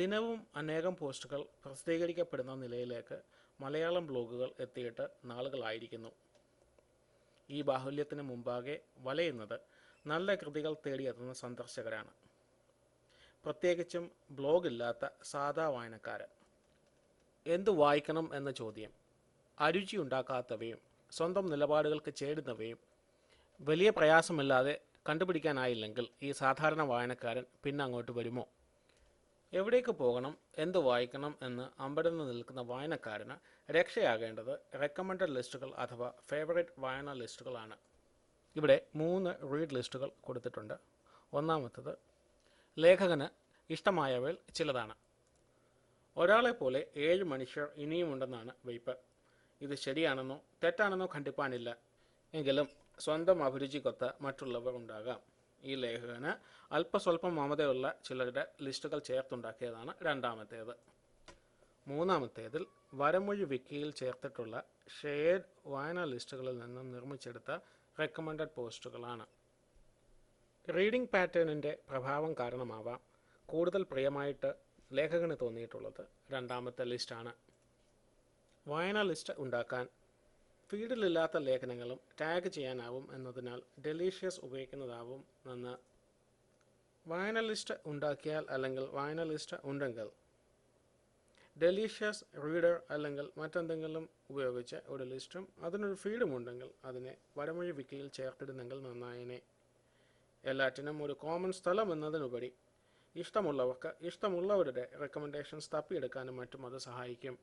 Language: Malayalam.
ദിനവും അനേകം പോസ്റ്റുകൾ പ്രസിദ്ധീകരിക്കപ്പെടുന്ന നിലയിലേക്ക് മലയാളം ബ്ലോഗുകൾ എത്തിയിട്ട് നാളുകളായിരിക്കുന്നു. ഈ ബാഹുല്യത്തിന് മുമ്പാകെ വലയുന്നത് നല്ല കൃതികൾ തേടിയെത്തുന്ന സന്ദർശകരാണ്. പ്രത്യേകിച്ചും ബ്ലോഗില്ലാത്ത സാധാ വായനക്കാരൻ. എന്തു വായിക്കണം എന്ന ചോദ്യം. അരുചി ഉണ്ടാക്കാത്തവയും സ്വന്തം നിലപാടുകൾക്ക് ചേരുന്നവയും വലിയ പ്രയാസമില്ലാതെ കണ്ടുപിടിക്കാനായില്ലെങ്കിൽ ഈ സാധാരണ വായനക്കാരൻ പിന്നെ അങ്ങോട്ട് വരുമോ? എവിടേക്ക് പോകണം എന്ത് വായിക്കണം എന്ന് അമ്പരന്ന് നിൽക്കുന്ന വായനക്കാരന് രക്ഷയാകേണ്ടത് റെക്കമെൻഡഡ് ലിസ്റ്റുകൾ അഥവാ ഫേവറേറ്റ് വായന ലിസ്റ്റുകളാണ്. ഇവിടെ മൂന്ന് റീഡ് ലിസ്റ്റുകൾ കൊടുത്തിട്ടുണ്ട്. ഒന്നാമത്തത് ലേഖകന് ഇഷ്ടമായവയിൽ ചിലതാണ്. ഒരാളെ പോലെ ഏഴ് മനുഷ്യർ ഇനിയുമുണ്ടെന്നാണ് വെയ്പ്പ്. ഇത് ശരിയാണെന്നോ തെറ്റാണെന്നോ കണ്ടിപ്പാനില്ല. എങ്കിലും സ്വന്തം അഭിരുചിക്കൊത്ത മറ്റുള്ളവർ ഉണ്ടാകാം. ഈ ലേഖകന് അല്പസ്വല്പം മമതയുള്ള ചിലരുടെ ലിസ്റ്റുകൾ ചേർത്തുണ്ടാക്കിയതാണ് രണ്ടാമത്തേത്. മൂന്നാമത്തേതിൽ വരമൊഴി വിക്കിയിൽ ചേർത്തിട്ടുള്ള ഷെയർഡ് വായനാ ലിസ്റ്റുകളിൽ നിന്നും നിർമ്മിച്ചെടുത്ത റെക്കമെൻഡഡ് പോസ്റ്റുകളാണ്. റീഡിംഗ് പാറ്റേണിന്റെ പ്രഭാവം കാരണമാവാം കൂടുതൽ പ്രിയമായിട്ട് ലേഖകന് തോന്നിയിട്ടുള്ളത് രണ്ടാമത്തെ ലിസ്റ്റാണ്. വായനാ ലിസ്റ്റ് ഉണ്ടാക്കാൻ ഫീഡിലില്ലാത്ത ലേഖനങ്ങളും ടാഗ് ചെയ്യാനാവും എന്നതിനാൽ ഡെലീഷ്യസ് ഉപയോഗിക്കുന്നതാവും നന്ന് വായന ലിസ്റ്റ് ഉണ്ടാക്കിയാൽ അല്ലെങ്കിൽ വായന ലിസ്റ്റ് ഉണ്ടെങ്കിൽ ഡെലീഷ്യസ് റീഡർ അല്ലെങ്കിൽ മറ്റെന്തെങ്കിലും ഉപയോഗിച്ച് ഒരു ലിസ്റ്റും അതിനൊരു ഫീഡും ഉണ്ടെങ്കിൽ അതിനെ വരമൊഴി വിക്കിയിൽ ചേർത്തിടുന്നെങ്കിൽ നന്നായിനെ. എല്ലാറ്റിനും ഒരു കോമൺ സ്ഥലം എന്നതിനുപരി ഇഷ്ടമുള്ളവർക്ക് ഇഷ്ടമുള്ളവരുടെ റെക്കമെൻഡേഷൻസ് തപ്പിയെടുക്കാനും മറ്റും അത് സഹായിക്കും.